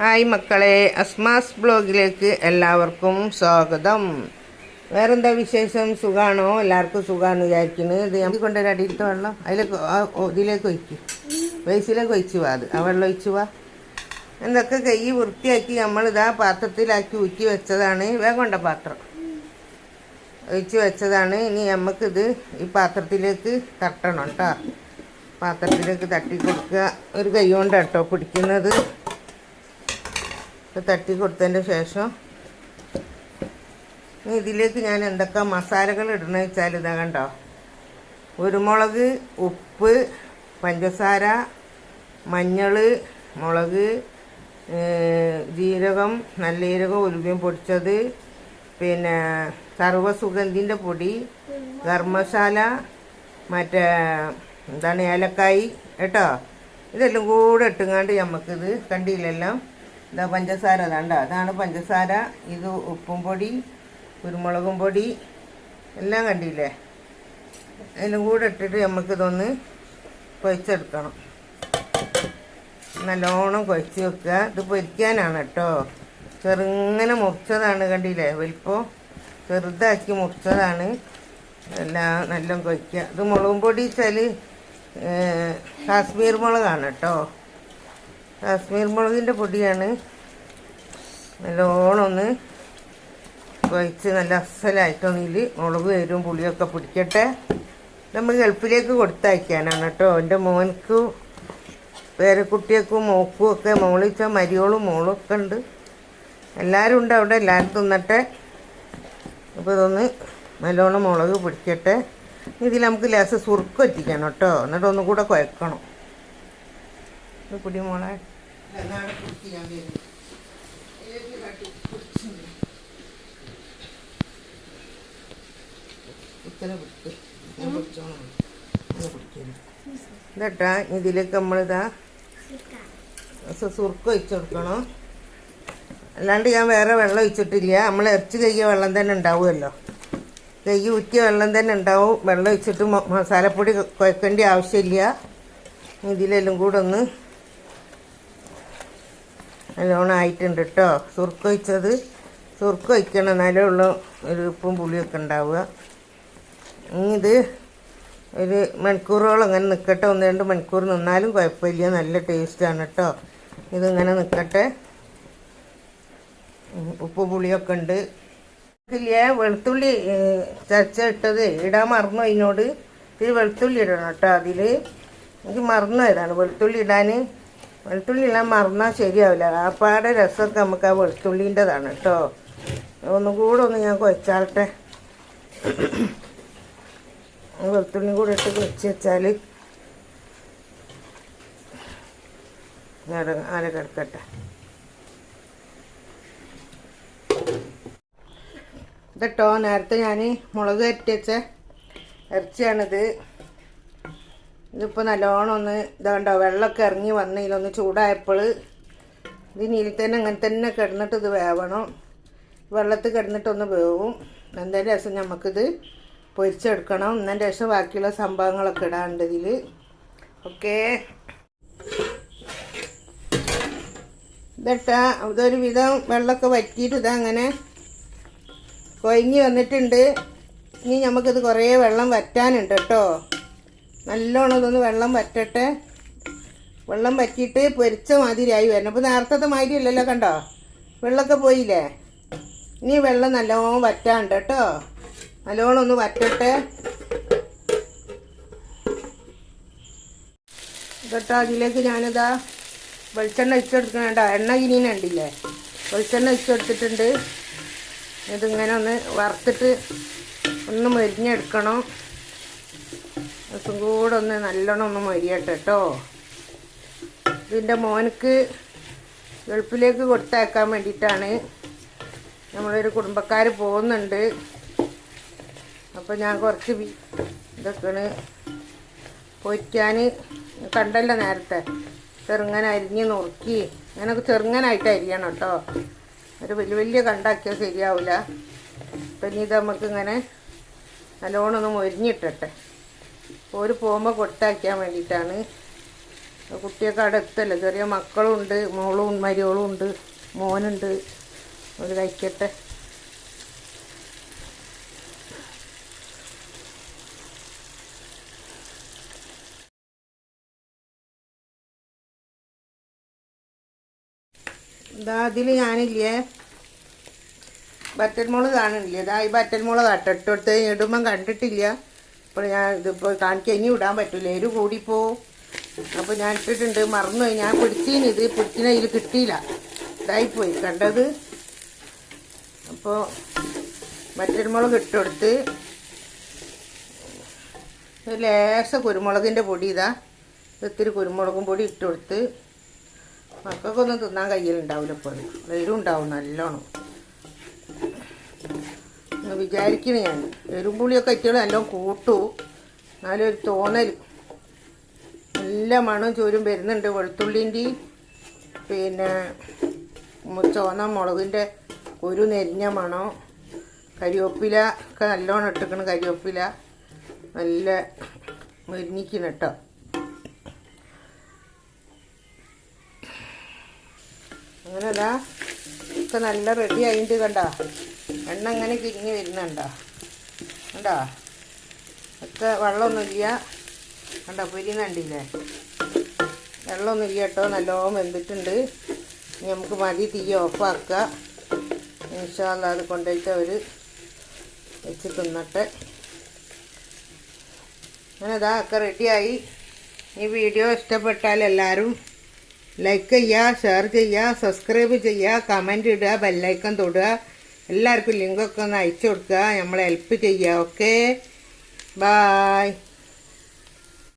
Hi മക്കളെ അസ്മാസ് ബ്ലോഗിലേക്ക് എല്ലാവർക്കും സ്വാഗതം. വേറെന്താ വിശേഷം? സുഖാണോ? എല്ലാവർക്കും സുഖമാണ് വിചാരിക്കുന്നത് ഇത് നമുക്ക് കൊണ്ടുവരാം അടിയിലത്തെ വെള്ളം അതിലേക്ക് ഇതിലേക്ക് ഒഴിക്കും. വയസ്സിലേക്ക് ഒഴിച്ചു വാ അത്. ആ വെള്ളം ഒഴിച്ചു വാ. എന്തൊക്കെ കൈ വൃത്തിയാക്കി നമ്മളിതാ പാത്രത്തിലാക്കി ഊറ്റി വെച്ചതാണ്. വേഗമുണ്ട പാത്രം. ഒഴിച്ച് വെച്ചതാണ്. ഇനി നമുക്കിത് ഈ പാത്രത്തിലേക്ക് തട്ടണം കേട്ടോ പാത്രത്തിലേക്ക് തട്ടി കൊടുക്കുക. ഒരു കൈ കൊണ്ട് കേട്ടോ പിടിക്കുന്നത്. ഇത് തട്ടി കൊടുത്തതിന്റെ ശേഷം ഇതിലേക്ക് ഞാൻ എന്തൊക്കെ മസാലകൾ ഇടണമെന്ന് വെച്ചാൽ ഇതാ കണ്ടോ? കുരുമുളക് ഉപ്പ് പഞ്ചസാര മഞ്ഞൾ മുളക് ജീരകം നല്ല ജീരകം ഉലുവയും പൊടിച്ചത് പിന്നെ സർവസുഗന്ധിന്റെ പൊടി ഗർമ്മശാല മറ്റേ എന്താണ് ഏലക്കായി കേട്ടോ? ഇതെല്ലാം കൂടെ ഇട്ടുങ്ങാണ്ട് നമുക്കിത് കണ്ടില്ലെല്ലാം? ഇതാ പഞ്ചസാര അതാണ്ട അതാണ് പഞ്ചസാര. ഇത് ഉപ്പും പൊടി കുരുമുളകും പൊടി എല്ലാം കണ്ടില്ലേ? അതിനും കൂടെ ഇട്ടിട്ട് നമുക്കിതൊന്ന് കുഴച്ചെടുക്കണം നല്ലോണം കുഴച്ച് വെക്കുക. ഇത് പൊരിക്കാനാണ് കേട്ടോ. ചെറുങ്ങനെ മുറിച്ചതാണ് കണ്ടില്ലേ? വലിപ്പോൾ ചെറുതാക്കി മുറിച്ചതാണ്. എല്ലാം നല്ല കുഴയ്ക്കുക ഇത് മുളകും പൊടി വെച്ചാൽ കാശ്മീർ മുളകാണ് കേട്ടോ. കാശ്മീർ മുളകിന്റെ പൊടിയാണ്. നല്ലോണം ഒന്ന് കുഴച്ച് നല്ല അസലായിട്ടൊന്നിൽ മുളക് വരും പുളിയൊക്കെ പിടിക്കട്ടെ. നമ്മൾ ഗൾഫിലേക്ക് കൊടുത്തയക്കാനാണ് കേട്ടോ. എന്റെ മോനക്കും പേരക്കുട്ടിയൊക്കും മോക്കും ഒക്കെ മോളിച്ച മരിയോളും മോളും ഒക്കെ ഉണ്ട്. എല്ലാവരും ഉണ്ട് അവിടെ എല്ലാവരും തിന്നട്ടെ. അപ്പോൾ ഇതൊന്ന് നല്ലോണം മുളക് പിടിക്കട്ടെ. ഇതിൽ നമുക്ക് ലേസ് സുറുക്ക് എത്തിക്കണം കേട്ടോ. എന്നിട്ട് ഒന്നും കൂടെ കുഴക്കണം. ഇത് പിടി മോളെ ഇതട്ടാ ഇതിലേക്ക് നമ്മളിതാ സുർക്ക് ഒഴിച്ചു കൊടുക്കണം. അല്ലാണ്ട് ഞാൻ വേറെ വെള്ളം ഒഴിച്ചിട്ടില്ല. നമ്മൾ ഇറച്ചി കയ്യ വെള്ളം തന്നെ ഉണ്ടാവുമല്ലോ. കൈ ഊറ്റിയ വെള്ളം തന്നെ ഉണ്ടാവും. വെള്ളം ഒഴിച്ചിട്ട് മസാലപ്പൊടി കുഴക്കേണ്ട ആവശ്യമില്ല. ഇതിലെല്ലാം കൂടെ ഒന്ന് നല്ലോണം ആയിട്ടുണ്ട് കേട്ടോ സുറുക്ക് ഒഴിച്ചത് സുറുക്ക് ഒഴിക്കണം. എന്നാലേ ഒരു ഉപ്പും പുളിയൊക്കെ ഉണ്ടാവുക. ഇനി ഇത് ഒരു മണിക്കൂറോളം അങ്ങനെ നിൽക്കട്ടെ ഒന്ന് രണ്ട് മണിക്കൂർ നിന്നാലും കുഴപ്പമില്ല. നല്ല ടേസ്റ്റാണ് കേട്ടോ ഇതിങ്ങനെ നിൽക്കട്ടെ ഉപ്പ് പുളിയൊക്കെ ഉണ്ട്. വെളുത്തുള്ളി ചർച്ച ഇട്ടത് ഇടാൻ മറന്നു അതിനോട്. ഇത് വെളുത്തുള്ളി ഇടണം കേട്ടോ അതിൽ എനിക്ക് മറന്നു ഏതാണ് വെളുത്തുള്ളി ഇടാൻ വെളുത്തുള്ളി ഇടാൻ മറന്നാൽ ശരിയാവില്ല. ആപ്പാടെ രസമൊക്കെ നമുക്ക് ആ വെളുത്തുള്ളീന്റെതാണ് കേട്ടോ. ഒന്നും കൂടെ ഒന്ന് ഞാൻ കുഴച്ചാലട്ടെ. വെളുത്തുള്ളിയും കൂടെ ഇട്ട് കുഴച്ച് വെച്ചാൽ ആരെ കിടക്കട്ടെ. ഇതട്ടോ നേരത്തെ ഞാൻ മുളക് അരട്ടി വെച്ച ഇറച്ചിയാണിത്. ഇതിപ്പോൾ നല്ലോണം ഒന്ന് ഇതാണ്ടോ വെള്ളമൊക്കെ ഇറങ്ങി വന്ന് ഇതിലൊന്ന് ചൂടായപ്പോൾ ഇതിനിയിൽ തന്നെ അങ്ങനെ തന്നെ കിടന്നിട്ട് ഇത് വേവണം. വെള്ളത്തിൽ കിടന്നിട്ടൊന്ന് വേവും. എന്നതിന്റെ രസം നമുക്കിത് പൊരിച്ചെടുക്കണം. എന്നതിന്റെ ശേഷം ബാക്കിയുള്ള സംഭവങ്ങളൊക്കെ ഇടാണ്ട് ഇതിൽ ഓക്കേ. ഇതട്ടാ ഇതൊരു വിധം വെള്ളമൊക്കെ വറ്റിയിട്ട് ഇതാ അങ്ങനെ കൊഴിഞ്ഞ് വന്നിട്ടുണ്ട്. ഇനി നമുക്കിത് കുറേ വെള്ളം വറ്റാനുണ്ട് കേട്ടോ. നല്ലോണം ഇതൊന്ന് വെള്ളം വറ്റട്ടെ. വെള്ളം വറ്റിയിട്ട് പൊരിച്ച മാതിരിയായി വരണം. അപ്പോൾ നേരത്തെ മാതിരി അല്ലല്ലോ കണ്ടോ? വെള്ളമൊക്കെ പോയില്ലേ? ഇനി വെള്ളം നല്ലോണം വറ്റാണ്ട് കേട്ടോ. നല്ലോണം ഒന്ന് വറ്റട്ടെ. ഇതട്ടോ അതിലേക്ക് ഞാനിതാ വെളിച്ചെണ്ണ ഇച്ചെടുക്കണേണ്ട എണ്ണ കിനീനുണ്ടില്ലേ വെളിച്ചെണ്ണ ഇച്ചെടുത്തിട്ടുണ്ട്. ഇതിങ്ങനെ ഒന്ന് വറുത്തിട്ട് ഒന്ന് മരിഞ്ഞെടുക്കണം. ദിവസം കൂടെ ഒന്ന് നല്ലോണം ഒന്ന് മരിയട്ടെ കേട്ടോ ഇതിന്റെ മോനക്ക് ഗൾഫിലേക്ക് കൊടുത്തയക്കാൻ വേണ്ടിയിട്ടാണ് നമ്മളൊരു കുടുംബക്കാർ പോകുന്നുണ്ട്. അപ്പോൾ ഞാൻ കുറച്ച് ഇതൊക്കെയാണ് പൊരിക്കാൻ കണ്ടല്ലോ നേരത്തെ. ചെറുങ്ങനെ അരിഞ്ഞ് നുറുക്കി. അങ്ങനെയൊക്കെ ചെറുങ്ങനായിട്ട് അരിയണം കേട്ടോ ഒരു വലിയ വലിയ കണ്ടാക്കിയാൽ ശരിയാവില്ല അപ്പം ഇനി ഇത് നമുക്ക് ഇങ്ങനെ നല്ലോണം ഒന്ന് മൊരിഞ്ഞിട്ടട്ടെ. ഒരു പോകുമ്പോൾ കൊട്ടാക്കാൻ വേണ്ടിയിട്ടാണ്. കുട്ടിയൊക്കെ അവിടെ എത്തല്ലേ? ചെറിയ മക്കളും ഉണ്ട് മോളും മരിയോളും ഉണ്ട് മോനുണ്ട്. ഒരു കഴിക്കട്ടെ. ഇതാ അതിൽ ഞാനില്ലേ? ബറ്റൽമുൾ കാണില്ലേ ഇതാ ഈ ബറ്റൽമുൾ കട്ടിട്ട്. ഇടുമ്പം കണ്ടിട്ടില്ല. ഇപ്പോൾ ഞാൻ ഇതിപ്പോൾ കാണിക്കാൻ ഇനി ഇടാൻ പറ്റില്ല എരു കൂടിപ്പോവും അപ്പോൾ ഞാൻ ഇട്ടിട്ടുണ്ട്. മറന്നുപോയി. ഞാൻ പിടിച്ചീന്. ഇത് പിടിച്ചിന് ഇതിൽ കിട്ടിയില്ല. ഇതായിപ്പോയി. കണ്ടത്? അപ്പോൾ മറ്റൊരുമുളക് ഇട്ടെടുത്ത് ലേശ കുരുമുളകിന്റെ പൊടി ഇതാ. ഇത്തിരി കുരുമുളകും പൊടി ഇട്ടുകൊടുത്ത് മക്കൾക്കൊന്നും തിന്നാൻ കയ്യിലുണ്ടാവില്ല ഇപ്പോൾ. വെയിലും ഉണ്ടാവും നല്ലോണം. വിചാരിക്കണ ഞാൻ എരുമ്പുളിയൊക്കെ ഇറ്റികൾ നല്ലോണം കൂട്ടു. എന്നാലും ഒരു തോന്നൽ. നല്ല മണം ചോരും വരുന്നുണ്ട് വെളുത്തുള്ളിന്റെ പിന്നെ ചുവന്ന മുളകിന്റെ ഒരു നെരിഞ്ഞ മണം. കരിവേപ്പില ഒക്കെ നല്ലോണം ഇട്ടിക്കണം കരിവേപ്പില. നല്ല മെരിഞ്ഞിക്കണം കേട്ടോ. അങ്ങനെ ഒക്കെ നല്ല റെഡി ആയിട്ട് കണ്ട? എണ്ണ അങ്ങനെ തിരിഞ്ഞ് വരുന്നുണ്ടോ? കണ്ടോ? ഒക്കെ വെള്ളമൊന്നുമില്ല കണ്ടോ? പൊരിയുന്നുണ്ടില്ലേ വെള്ളമൊന്നുമില്ല കേട്ടോ. നല്ലോണം വെന്തിട്ടുണ്ട്. ഇനി നമുക്ക് മതി തീ ഓഫാക്കുക. ഇൻഷാല്ല അത് കൊണ്ടുപോയിട്ട് അവർ വെച്ച് തിന്നട്ടെ. അങ്ങനെ ഇതാ ഒക്കെ റെഡിയായി. ഈ വീഡിയോ ഇഷ്ടപ്പെട്ടാൽ എല്ലാവരും ലൈക്ക് ചെയ്യുക ഷെയർ ചെയ്യുക സബ്സ്ക്രൈബ് ചെയ്യുക കമന്റ് ഇടുക ബെല്ലൈക്കൺ തൊടുക. എല്ലാവർക്കും ലിങ്കൊക്കെ ഒന്ന് അയച്ചു കൊടുക്കുക. നമ്മളെ ഹെൽപ്പ് ചെയ്യുക. Okay bye